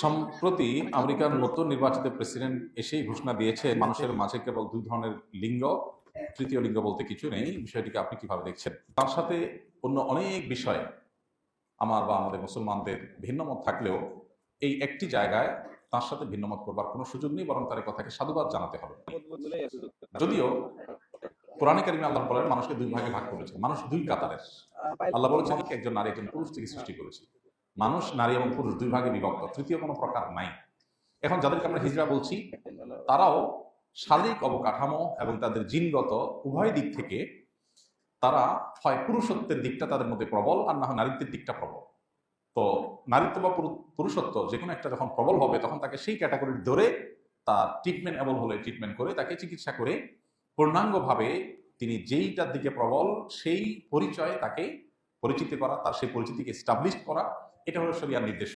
সম্প্রতি আমেরিকার নতুন নির্বাচিত প্রেসিডেন্ট এসেই ঘোষণা দিয়েছে, মানুষের মাঝে কেবল দুই ধরনের লিঙ্গ, তৃতীয় লিঙ্গ বলতে কিছু নেই। বিষয়টিকে আপনি কীভাবে দেখছেন? তার সাথে অন্য অনেক বিষয়ে আমার বা আমাদের মুসলমানদের ভিন্নমত থাকলেও এই একটি জায়গায় তার সাথে ভিন্নমত করবার কোনো সুযোগ নেই, বরং তার কথাকে সাধুবাদ জানাতে হবে। যদিও কোরআনে কারিমে আল্লাহ বলেন, মানুষকে দুই ভাগে ভাগ করেছে মানুষ দুই কাতারের। আল্লাহ বলেছেন একজন নারী, একজন পুরুষ থেকে সৃষ্টি করেছে। মানুষ, নারী এবং পুরুষ দুই ভাগে বিভক্ত, তৃতীয় কোনো প্রকার নাই। এখন যাদেরকে আমরা হিজড়া বলছি, তারাও শারীরিক অবকাঠামো এবং তাদের জিনগত উভয় দিক থেকে তারা হয় পুরুষত্বের দিকটা তাদের মধ্যে প্রবল আর না হয় নারীত্বের দিকটা প্রবল। তো নারীত্ব বা পুরু- পুরুষত্ব যে কোনো একটা যখন প্রবল হবে, তখন তাকে সেই ক্যাটাগরির ধরে তার ট্রিটমেন্ট এবল হলে ট্রিটমেন্ট করে, তাকে চিকিৎসা করে পূর্ণাঙ্গভাবে তিনি যেইটার দিকে প্রবল, সেই পরিচয়ে তাকে পরিচিতি করা তার সেই পরিচিতিকে স্টাবলিশ করা এটা হলো শরিয়ার নির্দেশ